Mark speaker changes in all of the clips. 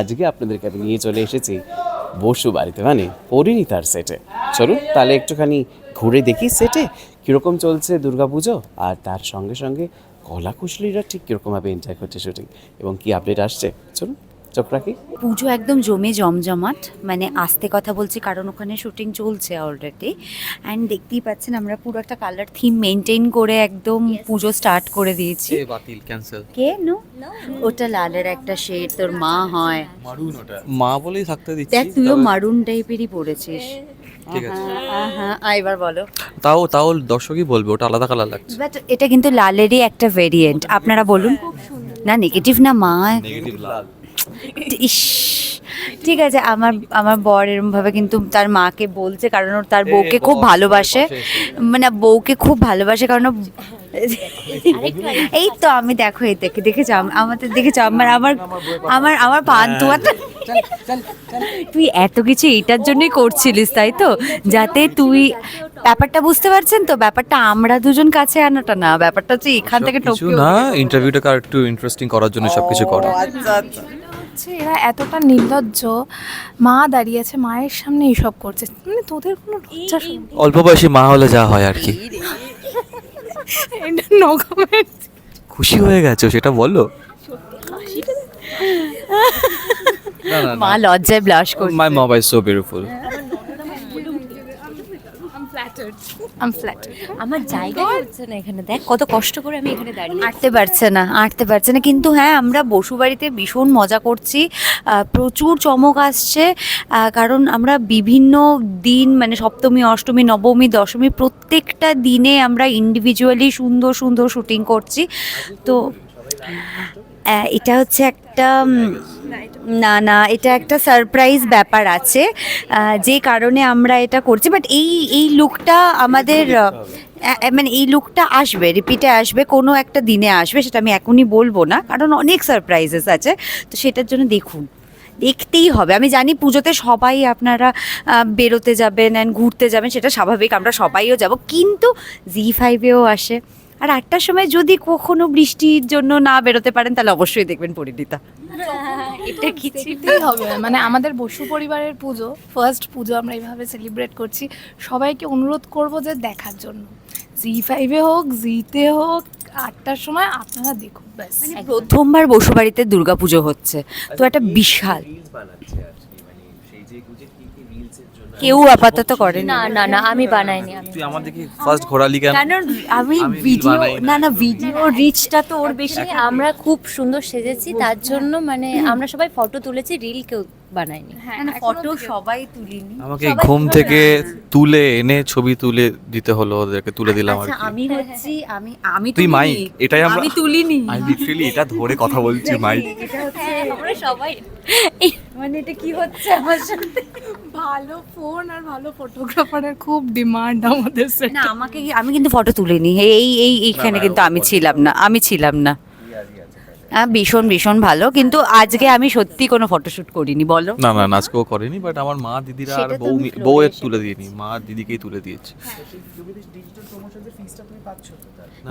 Speaker 1: আজকে আপনাদেরকে আমি নিয়ে চলে এসেছি বসু বাড়িতে মানে পরিণীতার সেটে। চলুন তাহলে একটুখানি ঘুরে দেখি সেটে কীরকম চলছে দুর্গাপুজো আর তার সঙ্গে সঙ্গে কলা কুশলীরা ঠিক কীরকমভাবে এনজয় করছে শুটিং এবং কি আপডেট আসছে। চলুন। চোখ রাখি।
Speaker 2: পুজো একদম জমে জমজমাট মানে আস্তে কথা বলছি কারণ ওখানে শুটিং চলছে অলরেডি অ্যান্ড দেখতেই পাচ্ছেন আমরা পুরো একটা কালার থিম মেনটেন করে একদম পুজো স্টার্ট করে দিয়েছি।
Speaker 3: বাতিল ক্যান্সেল
Speaker 2: কে? নো ওটা লালের একটা শেড তোর মা হয়।
Speaker 3: মারুন ওটা। মা বলেই থাকতে দিচ্ছি
Speaker 2: দেখ তুইও মারুন টাইপেরই পড়েছিস
Speaker 3: ঠিক আছে।
Speaker 2: হ্যাঁ হ্যাঁ এবার বলো।
Speaker 3: তাও তাও দর্শকই বলবে ওটা আলাদা কালার লাগছে।
Speaker 2: বাট এটা কিন্তু লালেরই একটা ভেরিয়েন্ট আপনারা বলুন। না নেগেটিভ না মা?
Speaker 3: নেগেটিভ লাল।
Speaker 2: ইস ঠিক আছে আমার আমার বর এরমভাবে কিন্তু তার মাকে বলছে কারণ ওর তার বউকে খুব ভালোবাসে। মানে বউকে খুব ভালোবাসে কারণ ও- এই তো আমি দেখো এই দেখে দেখেছ আম- আমাদের দেখেছ আমার আমার আমার আমার পান্তুয়াটা তুই এত কিছু এইটার জন্যই করছিলিস তাই তো? যাতে তুই ব্যাপারটা বুঝতে পারছেন তো ব্যাপারটা আমরা দুজন কাছে আনাটা না ব্যাপারটা হচ্ছে এখান থেকে টপকে
Speaker 3: না ইন্টারভিউটাকে আর একটু ইন্টারেস্টিং করার জন্য সবকিছু করা।
Speaker 4: হচ্ছে এরা এতটা নির্লজ্জ। মা দাঁড়িয়েছে মায়ের সামনে এইসব করছে। মানে তোদের কোনো লজ্জা
Speaker 3: অল্প বয়সী মা হলে যা হয় আর কি। খুশি হয়ে গেছো সেটা বলো। না না
Speaker 2: মা লজ্জায় ব্লাশ করছে।
Speaker 3: My mom is so beautiful
Speaker 4: um flat
Speaker 5: আমার জায়গা হচ্ছে না এখানে। দেখ কত কষ্ট করে আমি এখানে দাঁড়িয়ে
Speaker 2: আটতে পারছে না আটতে পারছে না। কিন্তু হ্যাঁ আমরা বসুবাড়িতে ভীষণ মজা করছি। প্রচুর চমক আসছে। কারণ আমরা বিভিন্ন দিন মানে সপ্তমী অষ্টমী নবমী দশমী প্রত্যেকটা দিনে আমরা ইন্ডিভিজুয়ালি সুন্দর সুন্দর শুটিং করছি। তো এটা হচ্ছে একটা না না এটা একটা সারপ্রাইজ ব্যাপার আছে। যে কারণে আমরা এটা করছি বাট এই এই লুকটা আমাদের মানে এই লুকটা আসবে রিপিটে আসবে কোনো একটা দিনে আসবে সেটা আমি এখনই বলব না কারণ অনেক সারপ্রাইজেস আছে। তো সেটার জন্য দেখুন দেখতেই হবে। আমি জানি পুজোতে সবাই আপনারা বেরোতে যাবেন অ্যান্ড ঘুরতে যাবেন সেটা স্বাভাবিক আমরা সবাইও যাব কিন্তু জি ফাইভেও আসে। আর আটটার সময় যদি কখনো বৃষ্টির জন্য না বেরোতে পারেন তাহলে অবশ্যই দেখবেন পরিণীতা।
Speaker 5: এটা কিছু
Speaker 4: দেখতেই হবে মানে আমাদের বসু পরিবারের পুজো ফার্স্ট পুজো আমরা এইভাবে সেলিব্রেট করছি। সবাইকে অনুরোধ করব যে দেখার জন্য। জি ফাইভে হোক জিতে হোক আটটার সময় আপনারা দেখুন ব্যাস।
Speaker 2: মানে প্রথমবার বসুবাড়িতে দুর্গাপুজো হচ্ছে। তো একটা বিশাল। কেউ আপাতত করে
Speaker 5: না না না আমি বানাইনি আমি।
Speaker 3: তুই আমার দেখি ফার্স্ট ঘোরালি কেন?
Speaker 2: কারণ আমি ভিডিও
Speaker 3: না।
Speaker 2: না ভিডিও রিচটা তো ওর বেশি।
Speaker 5: বেশি আমরা খুব সুন্দর সেজেছি তার জন্য মানে আমরা সবাই ফটো তুলেছি রিল কেউ বানাইনি
Speaker 2: ফটো সবাই তুলিনি।
Speaker 3: আমাকে ঘুম থেকে তুলে এনে ছবি তুলে দিতে হলো ওদেরকে তুলে দিলাম আর
Speaker 2: আচ্ছা আমি হচ্ছি আমি আমি
Speaker 3: তুই। মাইক, এটাই আমরা-
Speaker 2: আমি তুলিনি।
Speaker 3: আমি লিটারালি এটা ধরে কথা বলছি
Speaker 2: এটা হচ্ছে
Speaker 5: হ্যাঁ, আমরা সবাই।
Speaker 2: মানে এটা কি হচ্ছে আমার সাথে?
Speaker 4: ভালো ফোন আর ভালো ফটোগ্রাফারের খুব ডিমান্ড আমাদের সেট
Speaker 2: না আমাকে কি- আমি কিন্তু ফটো তুলিনি। এই এই এইখানে কিন্তু আমি ছিলাম না আমি ছিলাম না। হ্যাঁ ভীষণ ভীষণ ভালো। কিন্তু আজকে আমি সত্যি কোনো ফটোশুট করিনি বলো?
Speaker 3: না না নাচকেও করেনি বাট আমার মা দিদিরা আর বউ বউয়ের তুলে দিইনি মা দিদিকেই তুলে দিয়েছে।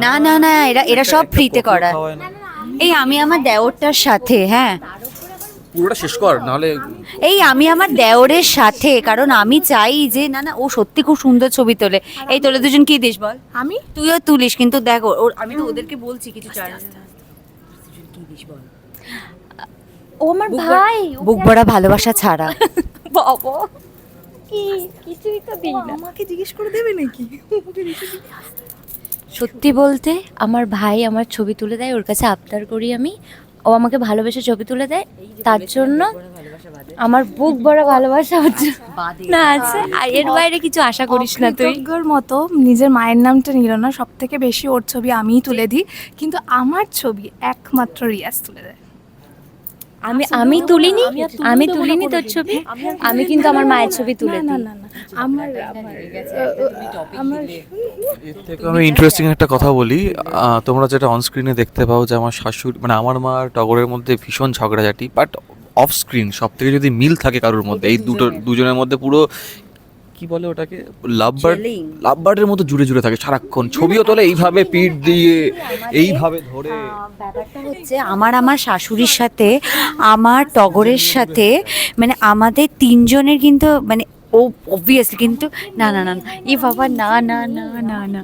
Speaker 2: না না না এরা এরা সব ফ্রিতে করা। এই আমি আমার দেওরটার সাথে হ্যাঁ।
Speaker 3: পুরোটা শেষ কর নাহলে
Speaker 2: এই আমি আমার দেওরের সাথে কারণ আমি চাই যে না না ও সত্যি খুব সুন্দর ছবি তোলে। এই তোলে দুজন কি দিস বল?
Speaker 4: আমি?
Speaker 2: তুইও তুলিস কিন্তু দেখ আমি তো ওদেরকে বলছি কিছু চাই।
Speaker 5: ও আমার ভাই
Speaker 2: বুক ভরা ভালোবাসা ছাড়া।
Speaker 5: বাবা। কি কিছুই তো দিই না।
Speaker 4: আমাকে জিজ্ঞেস করে দেবে নাকি?
Speaker 5: সত্যি বলতে আমার ভাই আমার ছবি তুলে দেয় ওর কাছে আবদার করি আমি। ও আমাকে ভালোবেসে ছবি তুলে দেয় তার জন্য আমার বুক বড় ভালোবাসা হচ্ছে। না আছে। আর এর বাইরে কিছু আশা করিস না তুই।
Speaker 4: মতো নিজের মায়ের নামটা নিল না সব থেকে বেশি ওর ছবি আমিই তুলে দিই কিন্তু আমার ছবি একমাত্র রিয়াজ তুলে দেয়।
Speaker 5: আমি আমি তুলিনি আমি তুলিনি তোর ছবি। আমি কিন্তু আমার মায়ের ছবি তুলে
Speaker 4: না না না আমার আমার আমার
Speaker 3: এর থেকে আমি ইন্টারেস্টিং একটা কথা বলি। তোমরা যেটা অন স্ক্রিনে দেখতে পাও যে আমার শাশুড়ি মানে আমার মা আর টগরের মধ্যে ভীষণ ঝগড়াঝাটি বাট অফ স্ক্রিন সব থেকে যদি মিল থাকে কারোর মধ্যে এই দুটো দুজনের মধ্যে পুরো কি বলে ওটাকে? Love bird. লাভ বার্ডের মতো জুড়ে জুড়ে থাকে সারাক্ষণ। ছবিও তোলে এইভাবে পিঠ দিয়ে এইভাবে ধরে।
Speaker 2: ব্যাপারটা হচ্ছে আমার আমার শাশুড়ির সাথে আমার টগরের সাথে মানে আমাদের তিনজনের কিন্তু মানে ও অবভিয়াসলি কিন্তু না না না না, এ বাবা না না না না না।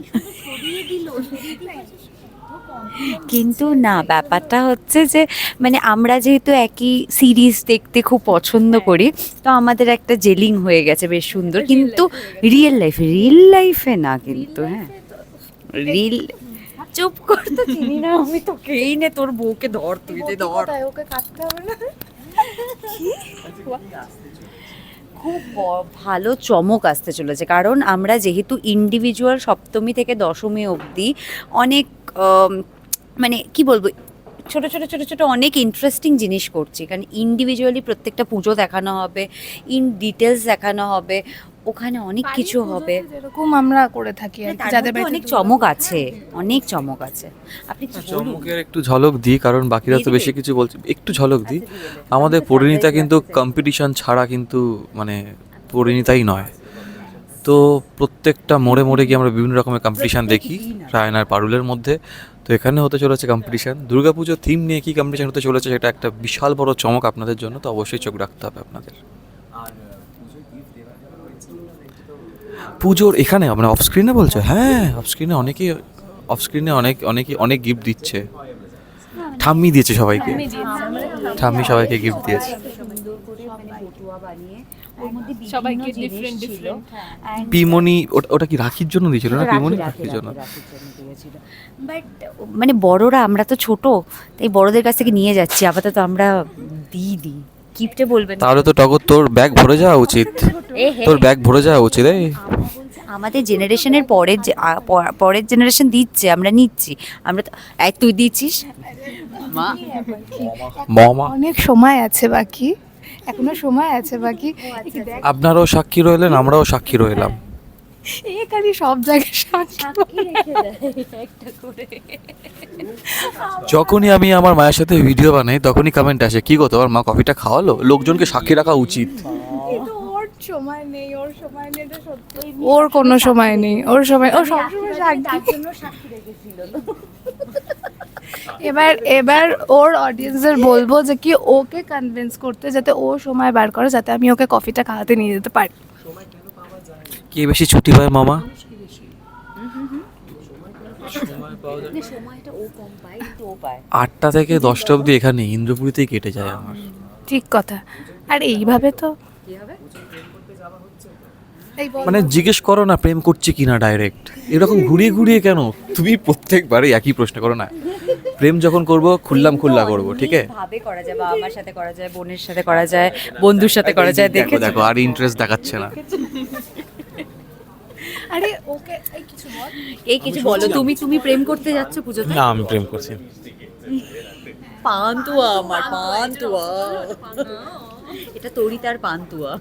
Speaker 2: কিন্তু না ব্যাপারটা হচ্ছে যে মানে আমরা যেহেতু একই সিরিজ দেখতে খুব পছন্দ করি তো আমাদের একটা জেলিং হয়ে গেছে বেশ সুন্দর। কিন্তু রিয়েল লাইফে রিয়েল লাইফে না কিন্তু হ্যাঁ। রিল চুপ কর তো চিনি না আমি তোকেই নে তোর বউকে ধর তুই যে ধর।
Speaker 4: ওকে কাটতে হবে না?
Speaker 2: খুব ভালো চমক আসতে চলেছে। কারণ আমরা যেহেতু ইন্ডিভিজুয়াল সপ্তমী থেকে দশমী অবধি অনেক মানে কি বলব ছোট ছোট ছোট ছোট অনেক ইন্টারেস্টিং জিনিস করছি। কারণ ইন্ডিভিজুয়ালি প্রত্যেকটা পুজো দেখানো হবে ইন ডিটেলস দেখানো হবে ওখানে অনেক কিছু হবে।
Speaker 4: যেরকম আমরা করে থাকি
Speaker 2: তার
Speaker 4: যাদের বাড়িতে
Speaker 2: অনেক চমক আছে অনেক চমক আছে। আপনি
Speaker 3: চমকের একটু ঝলক দিই কারণ বাকিরা তো বেশি কিছু বলছে একটু ঝলক দিই।
Speaker 2: আচ্ছা,
Speaker 3: আমাদের পরিণীতা কিন্তু কম্পিটিশন ছাড়া কিন্তু মানে পরিণীতাই নয়। তো প্রত্যেকটা মোড়ে মোড়ে গিয়ে আমরা বিভিন্ন রকমের কম্পিটিশান দেখি রায়ন আর পারুলের মধ্যে। তো এখানে হতে চলেছে কম্পিটিশান দুর্গাপুজোর থিম নিয়ে কী কম্পিটিশান হতে চলেছে সেটা একটা বিশাল বড় চমক আপনাদের জন্য তো অবশ্যই চোখ রাখতে হবে আপনাদের। পুজোর এখানে মানে অফ স্ক্রিনে বলছো? হ্যাঁ অফ স্ক্রিনে অনেকেই অফ স্ক্রিনে অনেক অনেকেই অনেক গিফট দিচ্ছে। ঠাম্মি দিয়েছে সবাইকে। ঠাম্মি সবাইকে গিফট দিয়েছে
Speaker 2: সুন্দর করে মানে পটুয়া বানিয়ে ওর মধ্যে বিভিন্ন
Speaker 4: সবাইকে
Speaker 3: পিমনি ওটা ওটা কি রাখির জন্য দিয়েছিল না
Speaker 2: রাখি,
Speaker 3: পিমনি রাখির জন্য।
Speaker 2: But, মানে বড়রা আমরা তো ছোট তাই বড়দের কাছ থেকে নিয়ে যাচ্ছি। আপাতত আমরা দিই দিই। কিপটে বলবেন।
Speaker 3: তাহলে তো টগর তোর ব্যাগ ভরে যাওয়া উচিত। তোর ব্যাগ ভরে যাওয়া উচিত এই।
Speaker 2: আমাদের জেনারেশনের পরের পরের জেনারেশন দিচ্ছে আমরা নিচ্ছি। আমরা তুই দিচ্ছিস?
Speaker 4: অনেক সময় আছে বাকি। এখনও সময় আছে বাকি।
Speaker 2: আচ্ছা,
Speaker 3: আপনারাও সাক্ষী রইলেন আমরাও সাক্ষী রইলাম।
Speaker 4: এ খালি সব জায়গায় সাক্ষী
Speaker 3: যখনই আমি আমার মায়ের সাথে ভিডিও বানাই তখনই কমেন্ট আসে কি গো তোমার মা কফিটা খাওয়ালো? লোকজনকে সাক্ষী রাখা উচিত।
Speaker 4: ওর সময় নেই ওর সময় নেই এটা সত্যি ওর কোনো সময় নেই ওর সময় ও সবসময় সাক্ষী। এবার এবার ওর অডিয়েন্সের বলব যে কি ওকে কনভিন্স করতে যাতে ও সময় বার করে যাতে আমি ওকে কফিটা খাওয়াতে নিয়ে যেতে পারি।
Speaker 3: কে বেশি ছুটি পায় মামা? আটটা থেকে দশটা অবধি এখানে ইন্দ্রপুরীতেই কেটে যায় আমার।
Speaker 4: ঠিক কথা। আর এইভাবে তো
Speaker 3: মানে জিজ্ঞেস করো না প্রেম করছে কিনা ডাইরেক্ট এরকম ঘুরিয়ে ঘুরিয়ে কেন? তুমি প্রত্যেকবারে একই প্রশ্ন করো না। প্রেম যখন করব খুললাম খুল্লা করব ঠিক আছে?
Speaker 2: ভাবে করা যায় বাবা মার সাথে করা যায় বোনের সাথে করা যায় বন্ধুর সাথে করা যায়
Speaker 3: দেখো
Speaker 2: দেখো
Speaker 3: আর ইন্টারেস্ট দেখাচ্ছে না।
Speaker 4: আরে ওকে এই কিছু বল।
Speaker 2: এই কিছু বলো তুমি তুমি প্রেম করতে যাচ্ছ পুজোতে?
Speaker 6: না আমি প্রেম করছি
Speaker 2: পান্তুয়া আমার পান্তুয়া এটা তরি তার পান্তুয়া।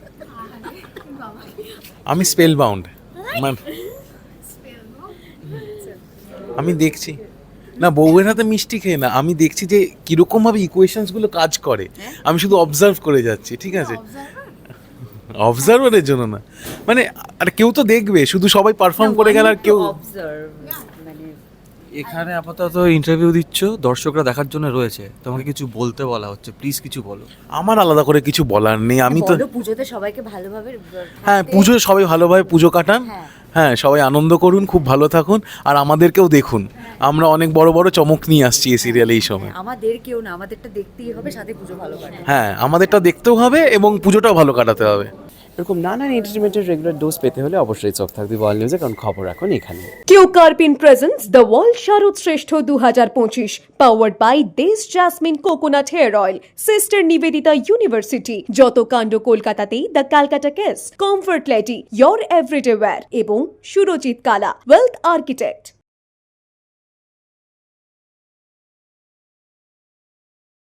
Speaker 6: আমি স্পেল বাউন্ড মানে আমি দেখছি। না বউয়ের হাতে মিষ্টি খেয়ে না আমি দেখছি যে কীরকম ভাবে ইকুয়েশনসগুলো কাজ করে। আমি শুধু অবজার্ভ করে যাচ্ছি ঠিক আছে? অবজারভারের জন্য না। মানে আর কেউ তো দেখবে শুধু সবাই পারফর্ম করে গেল আর কেউ
Speaker 2: মানে
Speaker 3: এখানে আপাতত ইন্টারভিউ দিচ্ছ দর্শকরা দেখার জন্য রয়েছে। তোমাকে কিছু বলতে বলা হচ্ছে প্লিজ কিছু বলো।
Speaker 6: আমার আলাদা করে কিছু বলার নেই আমি তো
Speaker 2: পুজোতে সবাইকে ভালোভাবে
Speaker 6: হ্যাঁ পুজো সবাই ভালোভাবে পুজো কাটান। হ্যাঁ। সবাই আনন্দ করুন খুব ভালো থাকুন আর আমাদেরকেও দেখুন। আমরা অনেক বড় বড় চমক নিয়ে আসছি এই সিরিয়ালে এই সময়।
Speaker 2: আমাদের কেউ না আমাদেরটা দেখতেই হবে সাথে পুজো ভালো কাটে।
Speaker 6: হ্যাঁ আমাদেরটা দেখতেও হবে এবং পুজোটাও ভালো কাটাতে হবে।
Speaker 1: এরকম নানান এন্টারটেনমেন্টের রেগুলার ডোজ পেতে হলে অবশ্যই চোখ থাকবে ওয়াল নিউজে কারণ খবর এখন এখানে।
Speaker 7: Keo Karpin presents the world Sharad Shreshtha দু হাজার পঁচিশ পাওয়ার্ড বাই দেশ jasmine coconut hair oil sister Nivedita university যত কাণ্ড কলকাতাতেই the Calcutta case comfort lady your everyday wear এবং সুরজিৎ কালা ওয়েলথ আর্কিটেক্ট